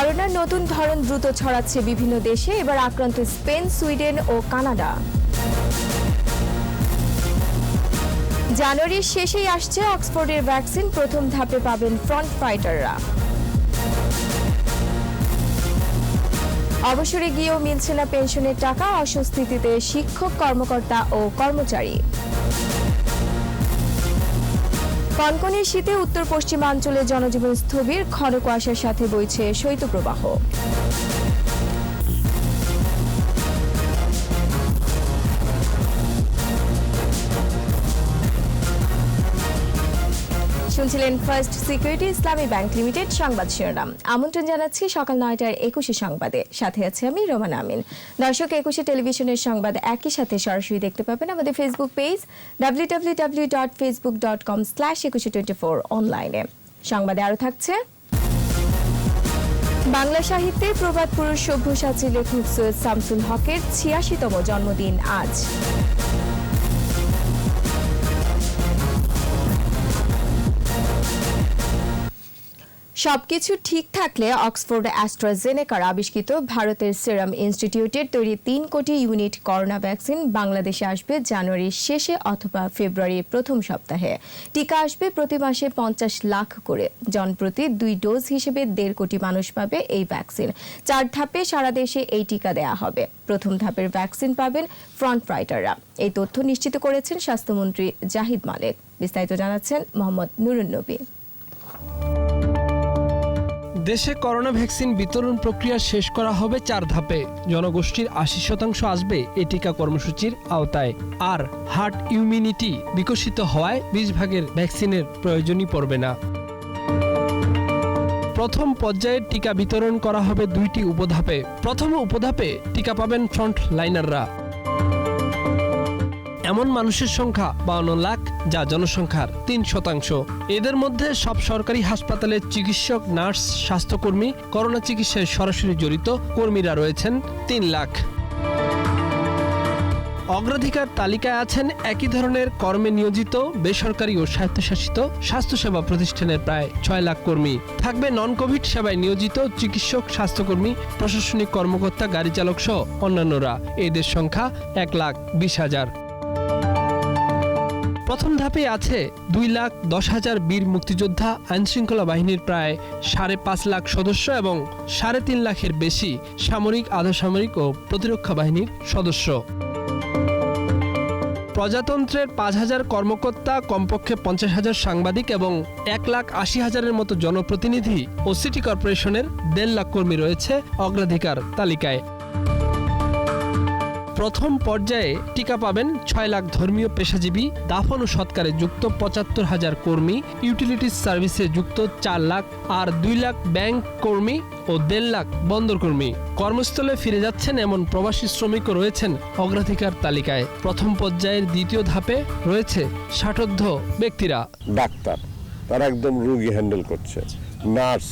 করোনার নতুন ধরন দ্রুত ছড়াচ্ছে বিভিন্ন দেশে। এবার আক্রান্ত স্পেন, সুইডেন ও কানাডা। জানুয়ারির শেষেই আসছে অক্সফোর্ডের ভ্যাকসিন, প্রথম ধাপে পাবেন ফ্রন্ট ফাইটাররা। অবসরে গিয়েও মিলছে না পেনশনের টাকা, অস্বস্তিতে শিক্ষক, কর্মকর্তা ও কর্মচারী। কনকনে শীতে উত্তর পশ্চিমাঞ্চলে জনজীবন স্থবির ঘন কুয়াশার সাথে বইছে শৈত্যপ্রবাহ। শুনছিলেন first security Islami bank limited সংবাদ শিরোনাম। আমন্ত্রণ জানাচ্ছি সকাল নয়টার একুশে সংবাদে। সাথে আছে আমি রোমান আমিন। দর্শক, একুশে টেলিভিশনের সংবাদ একই সাথে সরাসরি দেখতে পাবেন আমাদের Facebook page W W W dot Facebook dot com slash Ekushey twenty four অনলাইনে সংবাদে আরও থাকছে। বাংলা সাহিত্যে প্রবাদ পুরুষ সভ্যসাচী লেখক সৈয়দ শামসুল হকের ছিয়াশিতম জন্মদিন আজ। সবকিছু ঠিক থাকলে অক্সফোর্ড অ্যাস্ট্রাজেনেকার আবিষ্কৃত ভারতের সেরাম ইনস্টিটিউটের তৈরি তিন কোটি ইউনিট করোনা ভ্যাকসিন বাংলাদেশে আসবে জানুয়ারির শেষে অথবা ফেব্রুয়ারির প্রথম সপ্তাহে। টিকা আসবে প্রতি মাসে পঞ্চাশ লাখ করে। জনপ্রতি দুই ডোজ হিসেবে দেড় কোটি মানুষ পাবে এই ভ্যাকসিন। চার ধাপে সারা দেশে এই টিকা দেয়া হবে। প্রথম ধাপের ভ্যাকসিন পাবেন ফ্রন্ট রাইটাররা। এই তথ্য নিশ্চিত করেছেন স্বাস্থ্যমন্ত্রী জাহিদ মালেক। বিস্তারিত জানাচ্ছেন মোহাম্মদ নুরুন নবী। দেশে করোনা ভ্যাকসিন বিতরণ প্রক্রিয়া শেষ করা হবে চার ধাপে। জনগোষ্ঠীর আশি শতাংশ আসবে এ টিকা কর্মসূচির আওতায়। আর হার্ট ইমিউনিটি বিকশিত হওয়ায় বিশ ভাগের ভ্যাকসিনের প্রয়োজনই পড়বে না। প্রথম পর্যায়ে টিকা বিতরণ করা হবে দুইটি উপধাপে। প্রথম উপধাপে টিকা পাবেন ফ্রন্ট লাইনাররা এমন মানুষের সংখ্যা বাউন্ন লাখ, যা জনসংখ্যার তিন শতাংশ। এদের মধ্যে সব সরকারি হাসপাতালের চিকিৎসক, নার্স, স্বাস্থ্যকর্মী, করোনা চিকিৎসায় সরাসরি জড়িত কর্মীরা রয়েছেন তিন লাখ। অগ্রাধিকার তালিকায় আছেন একই ধরনের কর্মে নিয়োজিত, বেসরকারি ও স্বায়ত্তশাসিত স্বাস্থ্যসেবা প্রতিষ্ঠানের প্রায় ছয় লাখ কর্মী। থাকবে নন কোভিড সেবায় নিয়োজিত চিকিৎসক, স্বাস্থ্যকর্মী, প্রশাসনিক কর্মকর্তা, গাড়ি চালক সহ অন্যান্যরা। এদের সংখ্যা এক লাখ বিশ হাজার। প্রথম ধাপে আছে দুই লাখ দশ হাজার বীর মুক্তিযোদ্ধা, আইনশৃঙ্খলা বাহিনীর প্রায় সাড়ে পাঁচ লাখ সদস্য এবং সাড়ে তিন লাখের বেশি সামরিক, আধাসামরিক ও প্রতিরক্ষা বাহিনীর সদস্য। প্রজাতন্ত্রের পাঁচ হাজার কর্মকর্তা, কমপক্ষে পঞ্চাশ হাজার সাংবাদিক এবং এক লাখ আশি হাজারের মতো জনপ্রতিনিধি ও সিটি কর্পোরেশনের দেড় লাখ কর্মী রয়েছে অগ্রাধিকার তালিকায়। প্রথম পর্যায়ে টিকা পাবেন ছয় লাখ ধর্মীয় পেশাজীবী, দাফন ও সৎকারে যুক্ত পঁচাত্তর হাজার কর্মী, ইউটিলিটিস সার্ভিসে যুক্ত চার লাখ আর দুই লাখ ব্যাংক কর্মী ও দেড় লাখ বন্দর কর্মী। কর্মস্থলে ফিরে যাচ্ছেন এমন প্রবাসী শ্রমিকও রয়েছেন অগ্রাধিকার তালিকায়। প্রথম পর্যায়ের দ্বিতীয় ধাপে রয়েছে ষাটোর্ধ ব্যক্তিরা। ডাক্তার, তারা একদম রুগী হ্যান্ডেল করছে। নার্স,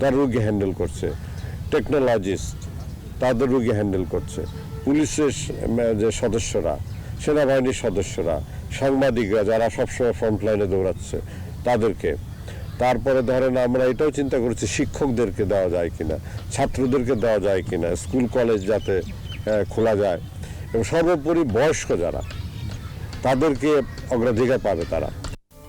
তার রুগী হ্যান্ডেল করছে। টেকনোলজিস্ট, তাদের রুগী হ্যান্ডেল করছে। পুলিশের যে সদস্যরা, সেনাবাহিনীর সদস্যরা, সাংবাদিকরা যারা সবসময় ফ্রন্ট লাইনে দৌড়াচ্ছে, তাদেরকে। তারপরে ধরেন আমরা এটাও চিন্তা করছি, শিক্ষকদেরকে দেওয়া যায় কিনা, ছাত্রদেরকে দেওয়া যায় কিনা, স্কুল, কলেজ যাতে খোলা যায়। এবং সর্বোপরি বয়স্ক যারা, তাদেরকে অগ্রাধিকার পাবে তারা।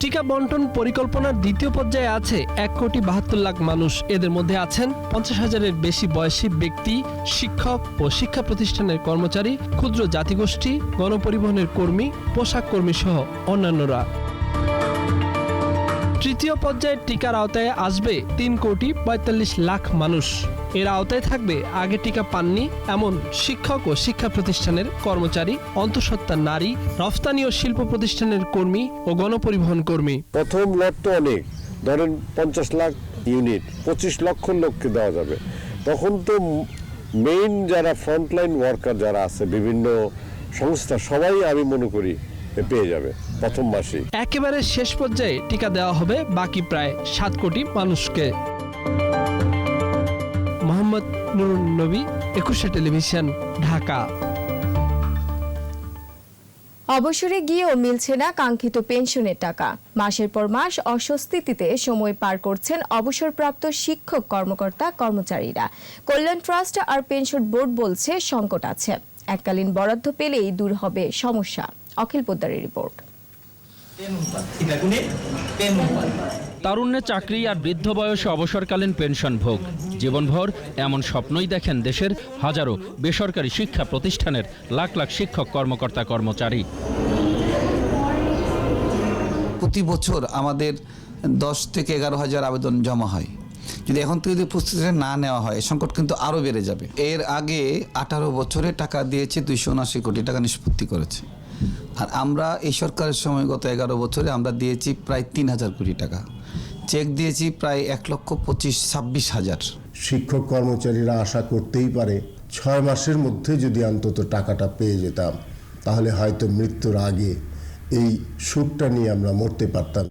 টিকা বন্টন পরিকল্পনার দ্বিতীয় পর্যায়ে আছে এক কোটি বাহাত্তর লাখ মানুষ। এদের মধ্যে আছেন পঞ্চাশ হাজারের বেশি বয়সী ব্যক্তি, শিক্ষক ও শিক্ষা প্রতিষ্ঠানের কর্মচারী, ক্ষুদ্র জাতিগোষ্ঠী, গণপরিবহনের কর্মী, পোশাক কর্মী সহ অন্যান্যরা। তৃতীয় পর্যায়ের টিকার আওতায় আসবে তিন কোটি পঁয়তাল্লিশ লাখ মানুষ। এর আওতায় থাকবে আগে টিকা পাননি এমন শিক্ষক ও শিক্ষা প্রতিষ্ঠানের কর্মচারী অন্তঃসত্ত্বা নারী রফতানি ও শিল্প প্রতিষ্ঠানের কর্মী ও গণপরিবহন কর্মী। প্রথম লট তো অনেক। ধরেন পঞ্চাশ লাখ ইউনিট পঁচিশ লক্ষ লোককে দেওয়া যাবে। তখন তো মেইন যারা ফ্রন্টলাইন ওয়ার্কার যারা আছে বিভিন্ন সংস্থা সবাই আমি মনে করি পেয়ে যাবে প্রথম মাসেই। একেবারে শেষ পর্যায়ে টিকা দেওয়া হবে বাকি প্রায় সাত কোটি মানুষকে। মোহাম্মদ নুরুন নবী একুশে টেলিভিশন ঢাকা। অবসরে গিয়েও মিলছে না কাঙ্ক্ষিত পেনশনের টাকা। মাসের পর মাস অস্বস্তিতে সময় পার করছেন অবসরপ্রাপ্ত শিক্ষক কর্মকর্তা কর্মচারীরা। কল্যাণ ট্রাস্ট আর পেনশন বোর্ড বলছে সংকট আছে। এককালীন বরাদ্দ পেলেই দূর হবে সমস্যা। অখিল পোদ্দারের রিপোর্ট। তারুণ্যে চাকরি আর বৃদ্ধ বয়সে অবসরকালীন পেনশন ভোগ জীবনভর এমন স্বপ্নই দেখেন দেশের হাজারো বেসরকারি শিক্ষা প্রতিষ্ঠানের লাখ লাখ শিক্ষক, কর্মকর্তা, কর্মচারী। প্রতি বছর আমাদের দশ থেকে এগারো হাজার আবেদন জমা হয়। যদি এখন থেকে যদি প্রস্তুতিটা না নেওয়া হয় সংকট কিন্তু আরও বেড়ে যাবে। এর আগে আঠারো বছরে টাকা দিয়েছে দুইশো উনআশি কোটি টাকা নিষ্পত্তি করেছে। আর আমরা এই সরকারের সময় গত এগারো বছরে আমরা দিয়েছি প্রায় তিন হাজার কোটি টাকা। চেক দিয়েছি প্রায় এক লক্ষ পঁচিশ, ছাব্বিশ হাজার। শিক্ষক কর্মচারীরা আশা করতেই পারে ছয় মাসের মধ্যে যদি অন্তত টাকাটা পেয়ে যেতাম, তাহলে হয়তো মৃত্যুর আগে এই সুখটা নিয়ে আমরা মরতে পারতাম।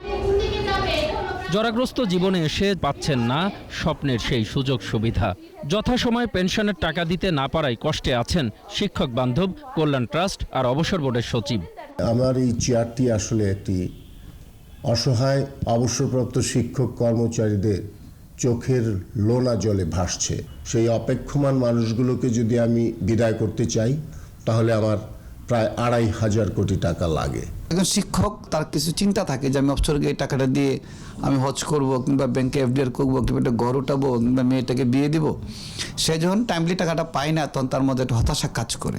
জরাগ্রস্ত জীবনে এসে পাচ্ছেন না স্বপ্নের সেই সুযোগ সুবিধা। যথাসময়ে পেনশনের টাকা দিতে না পারায় কষ্টে আছেন শিক্ষক বান্ধব, কল্যাণ ট্রাস্ট আর অবসর বোর্ডের সচিব। আমার এই চেয়ারটি আসলে একটি অসহায়, অবসরপ্রাপ্ত শিক্ষক কর্মচারীদের চোখের লোনা জলে ভাসছে। সেই অপেক্ষমান মানুষগুলোকে যদি আমি বিদায় করতে চাই, তাহলে আমার প্রায় আড়াই হাজার কোটি টাকা লাগে। একজন শিক্ষক তার কিছু চিন্তা থাকে যে আমি অবসর গিয়ে টাকাটা দিয়ে আমি হজ করব কিংবা ব্যাংকে এফডিআর করব কিংবা একটা ঘর উঠাবো কিংবা মেয়েটাকে বিয়ে দিব। সে যখন টাইমলি টাকাটা পায় না তখন তার মধ্যে একটা হতাশা কাজ করে।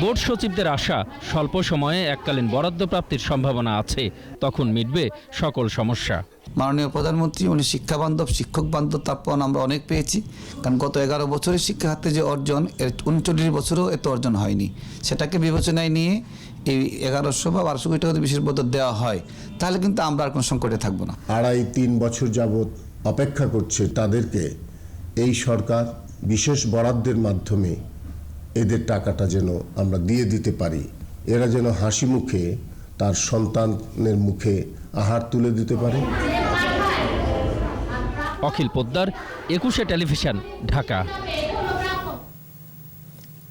বোর্ড সচিবদের আশা স্বল্প সময়ে এককালীন বরাদ্দ প্রাপ্তির সম্ভাবনা আছে তখন মিটবে সকল সমস্যা। মাননীয় প্রধানমন্ত্রী উনি শিক্ষা বান্ধব শিক্ষক বান্ধব তারপর আমরা অনেক পেয়েছি কারণ গত এগারো বছরের শিক্ষা খাতে যে অর্জন এর উনচল্লিশ বছরেও এত অর্জন হয়নি। সেটাকে বিবেচনায় নিয়ে এই এগারোশো বা বারোশো কোটি টাকা যদি বিশেষ বরাদ্দ দেওয়া হয় তাহলে কিন্তু আমরা আর কোনো সংকটে থাকব না। আড়াই তিন বছর যাবৎ অপেক্ষা করছে তাদেরকে এই সরকার বিশেষ বরাদ্দের মাধ্যমে এদের টাকাটা যেন আমরা দিয়ে দিতে পারি। এরা যেন হাসি মুখে তার সন্তানের মুখে আহার তুলে দিতে পারে। অখিল পোদ্দার একুশে টেলিভিশন ঢাকা।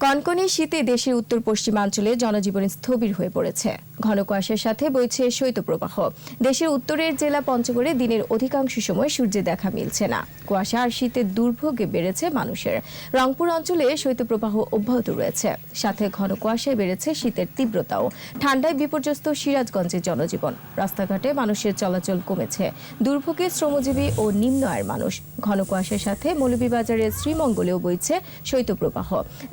কনকনে শীতে দেশের উত্তর পশ্চিমাঞ্চলে জনজীবন স্থবির হয়ে পড়েছে। ঘন কুয়াশার সাথে বইছে শৈত্যপ্রবাহ। দেশের উত্তরের জেলা পঞ্চগড়ে দিনের অধিকাংশ সময় সূর্যের দেখা মিলছে না। কুয়াশা আর শীতের দুর্ভোগে বেড়েছে মানুষের। রংপুর অঞ্চলে শৈত্যপ্রবাহ অব্যাহত রয়েছে। সাথে ঘন কুয়াশায় বেড়েছে শীতের তীব্রতাও। ঠান্ডায় বিপর্যস্ত সিরাজগঞ্জের জনজীবন। রাস্তাঘাটে মানুষের চলাচল কমেছে। দুর্ভোগে শ্রমজীবী ও নিম্ন আয়ের মানুষ। ঘন কুয়াশার সাথে মৌলভীবাজারের শ্রীমঙ্গলেও বইছে শৈত্যপ্রবাহ।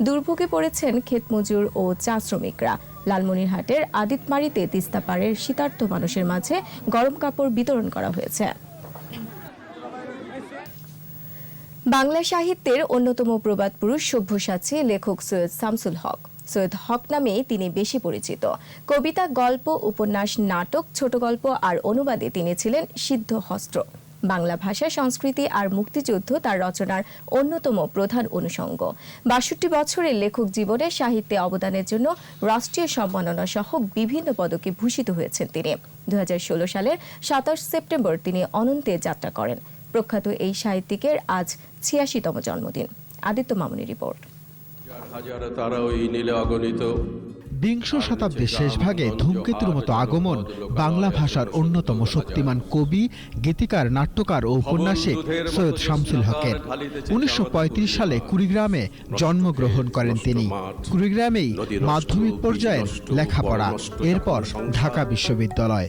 দুর্ভোগে পড়েছেন ক্ষেতমজুর ও চা শ্রমিকরা। লালমনিরহাটের আদিতমারিতে তিস্তাপাড়ের শীতার্থ মানুষের মাঝে গরম কাপড় বিতরণ করা হয়েছে। বাংলা সাহিত্যের অন্যতম প্রবাদ পুরুষ সভ্যসাচী লেখক সৈয়দ শামসুল হক। সৈয়দ হক নামেই তিনি বেশি পরিচিত। কবিতা, গল্প, উপন্যাস, নাটক ছোট গল্প আর অনুবাদে তিনি ছিলেন সিদ্ধ হস্ত্র বাংলা ভাষা, সংস্কৃতি আর মুক্তিযুদ্ধ তার রচনার অন্যতম প্রধান অনুষঙ্গ। বাষট্টি বছরের লেখক জীবনে সাহিত্যে অবদানের জন্য রাষ্ট্রীয় সম্মাননা সহ বিভিন্ন পদকে ভূষিত হয়েছেন তিনি। দু হাজার ষোলো সালের সাতাশ সেপ্টেম্বর তিনি অনন্তে যাত্রা করেন। প্রখ্যাত এই সাহিত্যিকের আজ ছিয়াশিতম জন্মদিন। আদিত্য মামুনি রিপোর্ট। হাজার তারা ওই নীলে অগণিত বিংশ শতাব্দীর শেষ ভাগে ধূমকেতুর মতো আগমন বাংলা ভাষার অন্যতম শক্তিমান কবি, গীতিকার, নাট্যকার ও ঔপন্যাসিক সৈয়দ শামসুল হকের। উনিশশো পঁয়ত্রিশ সালে কুড়িগ্রামে জন্মগ্রহণ করেন তিনি। কুড়িগ্রামেই মাধ্যমিক পর্যায়ের লেখাপড়া, এরপর ঢাকা বিশ্ববিদ্যালয়।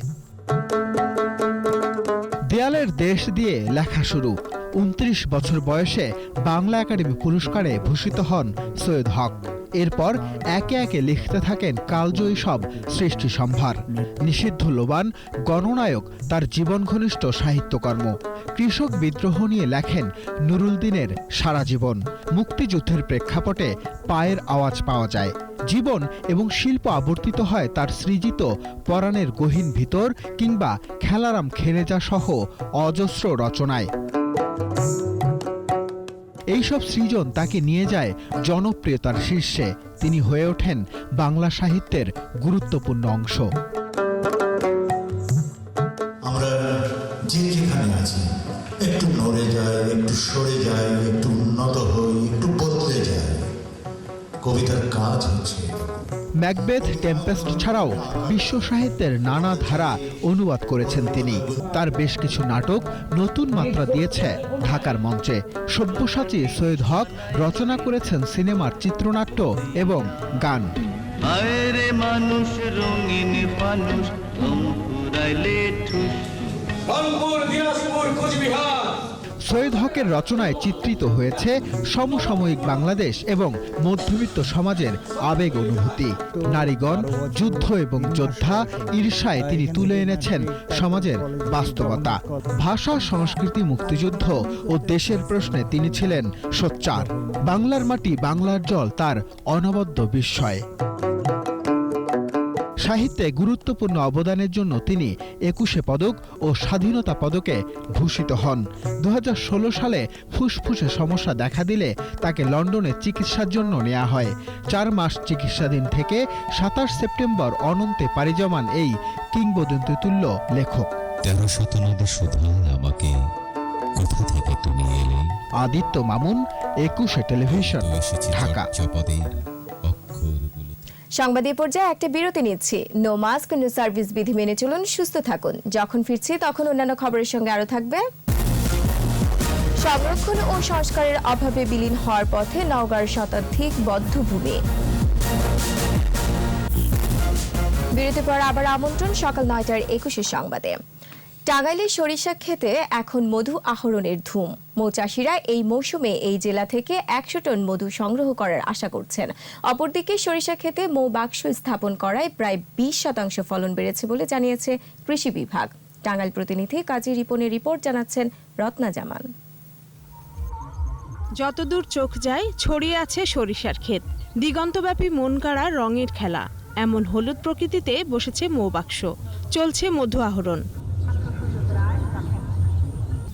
দেয়ালের দেশ দিয়ে লেখা শুরু। উনত্রিশ বছর বয়সে বাংলা একাডেমি পুরস্কারে ভূষিত হন সৈয়দ হক। এরপর একে একে লিখতে থাকেন কালজয়ী সব সৃষ্টি সম্ভার। নিষিদ্ধ লোবান, গণনায়ক, তার জীবন ঘনিষ্ঠ সাহিত্যকর্ম। কৃষক বিদ্রোহ নিয়ে লেখেন নুরুল দিনের সারা জীবন। মুক্তিযুদ্ধের প্রেক্ষাপটে পায়ের আওয়াজ পাওয়া যায়। জীবন এবং শিল্প আবর্তিত হয় তার সৃজিত পরাণের গহীন ভিতর কিংবা খেলারাম খেরেজা সহ অজস্র রচনায়। এইসব সৃজন তাকে নিয়ে যায় জনপ্রিয়তার শীর্ষে। তিনি হয়ে ওঠেন বাংলা সাহিত্যের গুরুত্বপূর্ণ অংশ। ম্যাকবেথ টেম্পেস্ট ছাড়াও বিশ্ব সাহিত্যের নানা ধারা অনুবাদ করেছেন তিনি। তার বেশ কিছু নাটক নতুন মাত্রা দিয়েছে ঢাকার মঞ্চে। সব্যসাচী সৈয়দ হক রচনা করেছেন সিনেমার চিত্রনাট্য এবং গান। মানুষ রঙিন সৈয়দ হকের রচনায় চিত্রিত হয়েছে সমসাময়িক বাংলাদেশ এবং মধ্যবিত্ত সমাজের আবেগ অনুভূতি। নারীগণ, যুদ্ধ এবং যোদ্ধা ঈর্ষায় তিনি তুলে এনেছেন সমাজের বাস্তবতা। ভাষা, সংস্কৃতি, মুক্তিযুদ্ধ ও দেশের প্রশ্নে তিনি ছিলেন সোচ্চার। বাংলার মাটি বাংলার জল তার অনবদ্য বিস্ময়। সাহিত্যে গুরুত্বপূর্ণ অবদানের জন্য তিনি একুশে পদক ও স্বাধীনতা পদকে ভূষিত হন। দু হাজার ষোলো সালে ফুসফুসে সমস্যা দেখা দিলে তাকে লন্ডনে চিকিৎসার জন্য নেওয়া হয়। চার মাস চিকিৎসাধীন থেকে সাতাশ সেপ্টেম্বর অনন্তে পাড়ি জমান এই কিংবদন্তি তুল্য লেখক। তেরো সুধা আমাকে কোথা থেকে তুমি এলে? আদিত্য মামুন একুশে টেলিভিশন ঢাকা। সংবাদ পর্যায়ে একটা বিরতি নিচ্ছি। নো মাস্ক নো সার্ভিস বিধি মেনে চলুন, সুস্থ থাকুন। যখন ফিরছি, তখন অন্যান্য খবরের সঙ্গে আরও থাকবে। সংরক্ষণ ও সংস্কারের অভাবে বিলীন হওয়ার পথে নওগাঁর শতাধিক বদ্ধভূমি। বিরতি পর আবার আমন্ত্রণ, সকাল নয়টার একুশের সংবাদে। টাঙ্গাইলের সরিষা খেতে এখন মধু আহরণের ধুম। মৌচাষীরা এই মৌসুমে এই জেলা থেকে একশো টন মধু সংগ্রহ করার আশা করছেন। অপরদিকে সরিষা খেতে মৌ বাক্স স্থাপন করায় প্রায় বিশ শতাংশ ফলন বেড়েছে বলে জানিয়েছে কৃষি বিভাগ। টাঙ্গাইল প্রতিনিধি কাজী রিপনের রিপোর্ট জানাচ্ছেন রত্না জামান। যতদূর চোখ যায়, ছড়িয়ে আছে সরিষার ক্ষেত। দিগন্তব্যাপী মন কাড়া রঙের খেলা। এমন হলুদ প্রকৃতিতে বসেছে মৌবাক্স চলছে মধু আহরণ।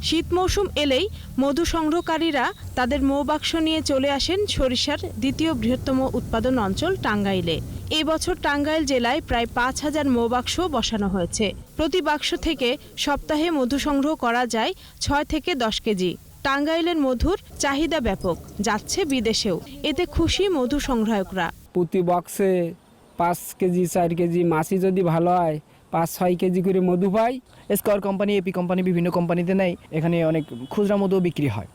শীত মৌসুম এলেই মধু সংগ্রহকারীরা তাদের মৌবাক্স নিয়ে চলে আসেন সরিষার দ্বিতীয় বৃহত্তম উৎপাদন অঞ্চল টাঙ্গাইলে। এই বছর টাঙ্গাইল জেলায় প্রায় পাঁচ হাজার মৌবাক্স বসানো হয়েছে। প্রতি বাক্স থেকে সপ্তাহে মধু সংগ্রহ করা যায় ছয় থেকে দশ কেজি। টাঙ্গাইলের মধুর চাহিদা ব্যাপক, যাচ্ছে বিদেশেও। এতে খুশি মধু সংগ্রাহকরা। প্রতি বক্সে পাঁচ কেজি, চার কেজি মাছি যদি ভালো হয় পাঁচ ছয় কেজি করে মধু পাই। স্কোয়ার কোম্পানি এপি কোম্পানি বিভিন্ন কোম্পানিতে নেই এখানে অনেক খুচরা মধু বিক্রি হয়।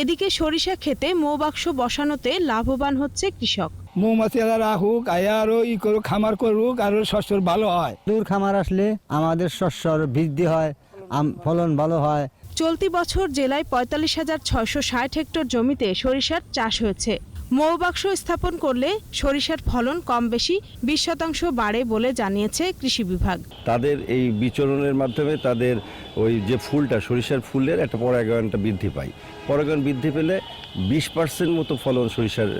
এদিকে সরিষা খেতে মৌবাক্স বসানোতে লাভবান হচ্ছে কৃষক। মৌমাছিরা রাখুক আয়া আরও ই করুক খামার করুক আরও শস্য ভালো হয়। দূর খামার আসলে আমাদের শস্যর বৃদ্ধি হয় ফলন ভালো হয়। চলতি বছর জেলায় পঁয়তাল্লিশ হাজার ছয়শো ষাট হেক্টর জমিতে সরিষার চাষ হয়েছে। মৌবাক্স স্থাপন করলে সরিষার ফলন কম বেশি বিশ শতাংশ বাড়ে বলে জানিয়েছে কৃষি বিভাগ। তাদের এই বিচরণের মাধ্যমে তাদের ওই যে ফুলটা সরিষার ফুলের একটা পরাগায়নটা বৃদ্ধি পায়। পরাগায়ন বৃদ্ধি পেলে বিশ পার্সেন্ট মতো ফলন সরিষার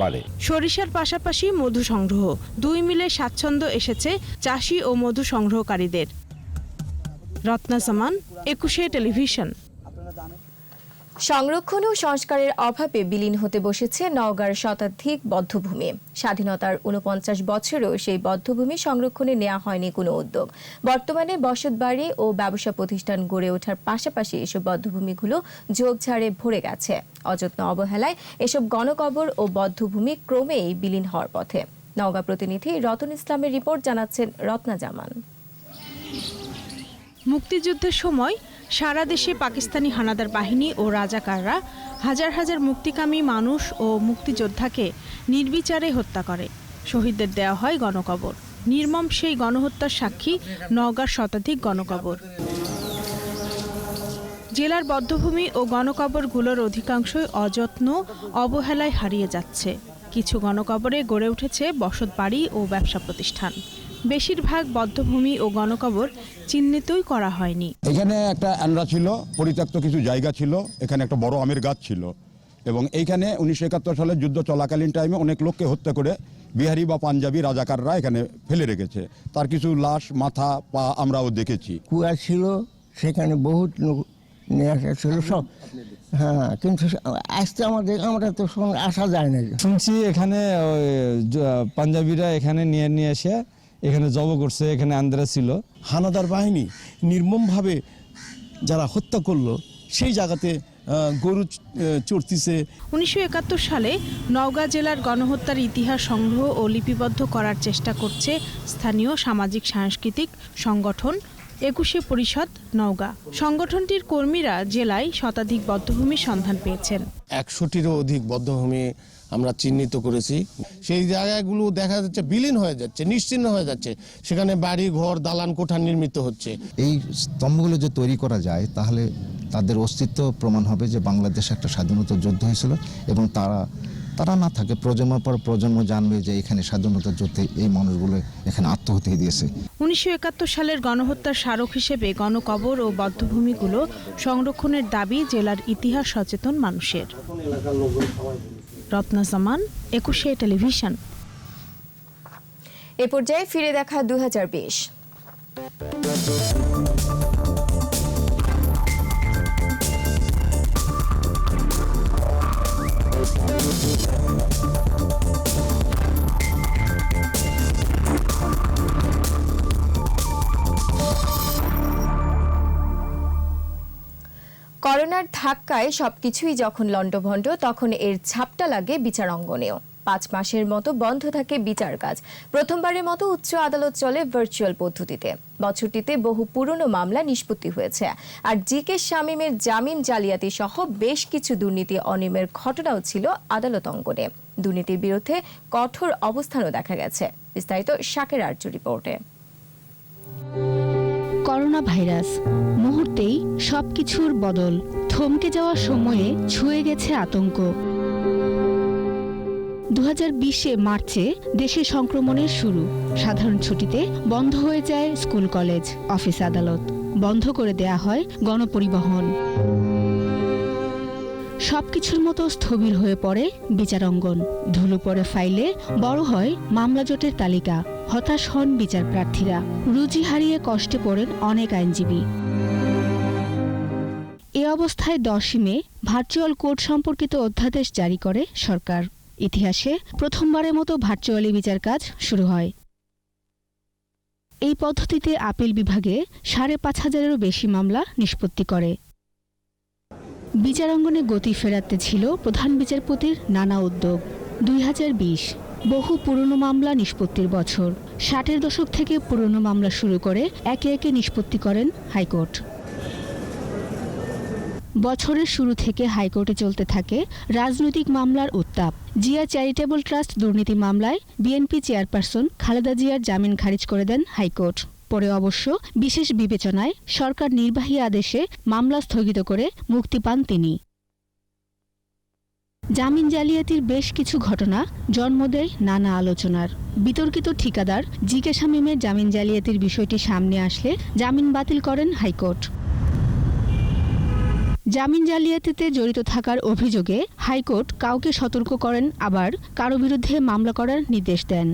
বাড়ে। সরিষার পাশাপাশি মধু সংগ্রহ। দুই মিলে স্বাচ্ছন্দ্য এসেছে চাষি ও মধু সংগ্রহকারীদের। রত্না সামান একুশে টেলিভিশন। সংরক্ষণ ও সংস্কারের অভাবে বিলীন হতে বসেছে নওগাঁর শতাধিক বদ্ধভূমি। স্বাধীনতার উনপঞ্চাশ বছরেও সেই বদ্ধভূমি সংরক্ষণে নেওয়া হয়নি কোনো উদ্যোগ। বর্তমানে বসতবাড়ি ও ব্যবসা প্রতিষ্ঠান গড়ে ওঠার পাশাপাশি এসব বদ্ধভূমিগুলো ঝোপঝাড়ে ভরে গেছে। অযত্ন অবহেলায় এসব গণকবর ও বদ্ধভূমি ক্রমেই বিলীন হওয়ার পথে। নওগাঁ প্রতিনিধি রতন ইসলামের রিপোর্ট জানাচ্ছেন রত্না জামান। মুক্তিযুদ্ধের সময় সারা দেশে পাকিস্তানি হানাদার বাহিনী ও রাজাকাররা হাজার হাজার মুক্তিকামী মানুষ ও মুক্তিযোদ্ধাকে নির্বিচারে হত্যা করে। শহীদদের দেওয়া হয় গণকবর। নির্মম সেই গণহত্যার সাক্ষী নওগাঁর শতাধিক গণকবর। জেলার বদ্ধভূমি ও গণকবরগুলোর অধিকাংশই অযত্ন, অবহেলায় হারিয়ে যাচ্ছে। কিছু গণকবরে গড়ে উঠেছে বসতবাড়ি ও ব্যবসা প্রতিষ্ঠান। বেশিরভাগ বদ্ধভূমি ও গণকবর চিহ্নিতই করা হয়নি। এখানে একটা অ্যান্ড্রা ছিল পরিত্যক্ত কিছু জায়গা ছিল এখানে একটা বড় আমের গাছ ছিল। এবং এইখানে উনিশশো একাত্তর সালে যুদ্ধ চলাকালীন টাইমে অনেক লোককে হত্যা করে বিহারি বা পাঞ্জাবি রাজাকাররা এখানে ফেলে রেখেছে। তার কিছু লাশ মাথা পা আমরাও দেখেছি। কুয়া ছিল সেখানে বহুত লোক নিয়ে আসা ছিল সব। হ্যাঁ কিন্তু আসতে আমাদের আমরা তো আসা যায় না শুনছি এখানে পাঞ্জাবিরা এখানে নিয়ে নিয়ে এসে এখানে জব করছে এখানে আন্দ্রা ছিল। হানাদার বাহিনী নির্মমভাবে যারা হত্যা করল সেই জায়গাতে গরু চড়তিছে। উনিশশো একাত্তর সালে নওগাঁ জেলার গণহত্যার ইতিহাস সংগ্রহ ও লিপিবদ্ধ করার চেষ্টা করছে স্থানীয় সামাজিক সাংস্কৃতিক সংগঠন একুশে পরিষদ নওগাঁ। সংগঠনটির কর্মীরা জেলায় শতাধিক বদ্ধভূমির সন্ধান পেয়েছেন। একশোটিরও অধিক বদ্ধভূমি আমরা চিহ্নিত করেছি। সেই জায়গাগুলো দেখা যাচ্ছে বিলীন হয়ে যাচ্ছে নিশ্চিহ্ন হয়ে যাচ্ছে। সেখানে বাড়ি ঘর দালান কোঠা নির্মিত হচ্ছে। এই স্তম্ভগুলো যে তৈরি করা যায় তাহলে তাদের অস্তিত্ব প্রমাণ হবে যে বাংলাদেশ একটা স্বাধীনতা যুদ্ধ হয়েছিল এবং তারা তারা না থাকে প্রজন্মের পর প্রজন্ম জানবে যে এখানে স্বাধীনতা যুদ্ধে এই মানুষগুলো এখানে আত্মহত্যা দিয়েছে উনিশশো একাত্তর সালের গণহত্যার স্মারক হিসেবে গণকবর ও বদ্ধভূমিগুলো সংরক্ষণের দাবি জেলার ইতিহাস সচেতন মানুষের। রত্না জামান একুশে টেলিভিশন। এ পর্যায়ে ফিরে দেখা দু হাজার বিশ। করোনার ধাক্কায় সবকিছুই যখন লণ্ডভণ্ড, তখন এর ছাপটা লাগে বিচার অঙ্গনেও। পাঁচ মাসের মতো বন্ধ থাকে বিচার কাজ। প্রথমবারের মতো উচ্চ আদালত চলে ভার্চুয়াল পদ্ধতিতে। বছরটিতে বহু পুরনো মামলা নিষ্পত্তি হয়েছে। আর জি কে শামীমের জামিন জালিয়াতি সহ বেশ কিছু দুর্নীতি অনিয়মের ঘটনাও ছিল আদালত অঙ্গনে। দুর্নীতির বিরুদ্ধে কঠোর অবস্থানও দেখা গেছে। বিস্তারিত শাকের আর্য রিপোর্টে। Corona virus. মুহূর্তেই সবকিছুর বদল। থমকে যাওয়ার সময়ে ছুঁয়ে গেছে আতঙ্ক। দু বিশে মার্চে দেশে সংক্রমণের শুরু। সাধারণ ছুটিতে বন্ধ হয়ে যায় স্কুল, কলেজ, অফিস আদালত। বন্ধ করে দেয়া হয় গণপরিবহন। সবকিছুর মতো স্থবির হয়ে পড়ে বিচারাঙ্গন ধুলো পড়ে ফাইলে বড় হয় মামলা জোটের তালিকা। হতাশ হন বিচার প্রার্থীরা। রুচি হারিয়ে কষ্টে পড়েন অনেক আইনজীবী। অবস্থায় দশই মে ভার্চুয়াল কোর্ট সম্পর্কিত অধ্যাদেশ জারি করে সরকার। ইতিহাসে প্রথমবারের মতো ভার্চুয়ালি বিচার কাজ শুরু হয়। এই পদ্ধতিতে আপিল বিভাগে সাড়ে পাঁচ হাজারেরও বেশি মামলা নিষ্পত্তি করে। বিচারাঙ্গনে গতি ফেরাতে ছিল প্রধান বিচারপতির নানা উদ্যোগ। দুই হাজার বিশ, বহু পুরনো মামলা নিষ্পত্তির বছর। ষাটের দশক থেকে পুরনো মামলা শুরু করে একে একে নিষ্পত্তি করেন হাইকোর্ট। বছরের শুরু থেকে হাইকোর্টে চলতে থাকে রাজনৈতিক মামলার উত্তাপ। জিয়া চ্যারিটেবল ট্রাস্ট দুর্নীতি মামলায় বিএনপি চেয়ারপারসন খালেদা জিয়ার জামিন খারিজ করে দেন হাইকোর্ট। পরে অবশ্য বিশেষ বিবেচনায় সরকার নির্বাহী আদেশে মামলা স্থগিত করে মুক্তি পান তিনি। জামিন জালিয়াতির বেশ কিছু ঘটনা জন্ম দেয় নানা আলোচনার। বিতর্কিত ঠিকাদার জি কে শামীমের জামিন জালিয়াতির বিষয়টি সামনে আসলে জামিন বাতিল করেন হাইকোর্ট। জামিন জালিয়াতিতে জড়িত থাকার অভিযোগে হাইকোর্ট কাউকে সতর্ক করেন, আবার কারও বিরুদ্ধে মামলা করার নির্দেশ দেন।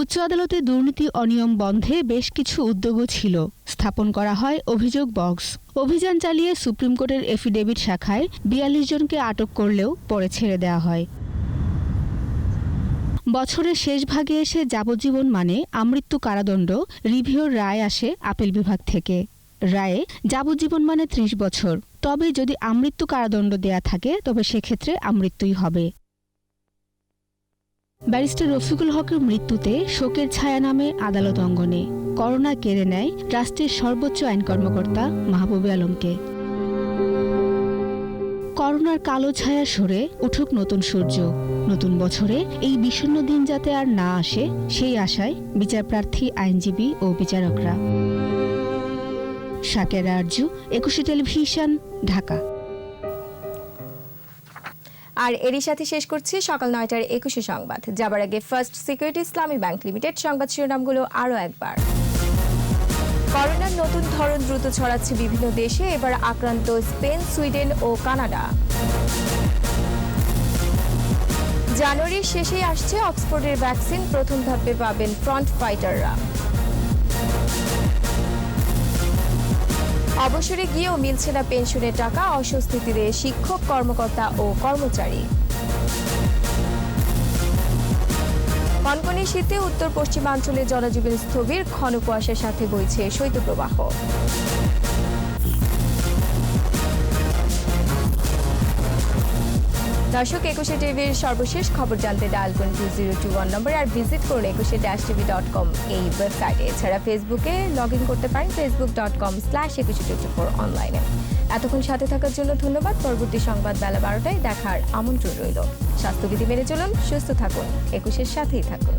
উচ্চ আদালতে দুর্নীতি অনিয়ম বন্ধে বেশ কিছু উদ্যোগও ছিল। স্থাপন করা হয় অভিযোগ বক্স। অভিযান চালিয়ে সুপ্রিম কোর্টের এফিডেভিট শাখায় বিয়াল্লিশ জনকে আটক করলেও পরে ছেড়ে দেওয়া হয়। বছরের শেষ ভাগে এসে যাবজ্জীবন মানে আমৃত্যু কারাদণ্ড রিভিউর রায় আসে আপিল বিভাগ থেকে। রায়ে যাবজ্জীবন মানে ত্রিশ বছর। তবে যদি আমৃত্যু কারাদণ্ড দেয়া থাকে, তবে সেক্ষেত্রে আমৃত্যুই হবে। ব্যারিস্টার রফিকুল হকের মৃত্যুতে শোকের ছায়া নামে আদালত অঙ্গনে। করোনা কেড়ে নেয় রাষ্ট্রের সর্বোচ্চ আইন কর্মকর্তা মাহবুবে আলমকে। করোনার কালো ছায়া সরে উঠুক নতুন সূর্য। নতুন বছরে এই বিষণ্ণ দিন যাতে আর না আসে, সেই আশায় বিচারপ্রার্থী, আইনজীবী ও বিচারকরা। শাকের আরজু একুশে টেলিভিশন, ঢাকা। আর এরই সাথে শেষ করছি সকাল নয়টার একুশে সংবাদ। যাবার আগে first security Islami bank limited সংবাদ শিরোনামগুলো আরও একবার। করোনার নতুন ধরন দ্রুত ছড়াচ্ছে বিভিন্ন দেশে, এবার আক্রান্ত স্পেন, সুইডেন ও কানাডা। জানুয়ারির শেষেই আসছে অক্সফোর্ডের ভ্যাকসিন, প্রথম ধাপে পাবেন ফ্রন্ট ফাইটাররা অবসরে গিয়েও মিলছে না পেনশনের টাকা অস্বস্তিতে শিক্ষক, কর্মকর্তা ও কর্মচারী। কনকনে শীতে উত্তর পশ্চিমাঞ্চলে জনজীবন স্থবির, ঘন কুয়াশার সাথে বইছে শৈত্যপ্রবাহ। দর্শক, একুশে টিভির সর্বশেষ খবর জানতে ডায়াল করুন টু জিরো টু ওয়ান নম্বরে আর ভিজিট করুন একুশে ড্যাশ টিভি ডট কম এই ওয়েবসাইটে এছাড়া ফেসবুকে লগ ইন করতে পারেন Facebook dot com slash Ekushey twenty four অনলাইনে এতক্ষণ সাথে থাকার জন্য ধন্যবাদ। পরবর্তী সংবাদ বেলা বারোটায় দেখার আমন্ত্রণ রইল। স্বাস্থ্যবিধি মেনে চলুন, সুস্থ থাকুন, একুশের সাথেই থাকুন।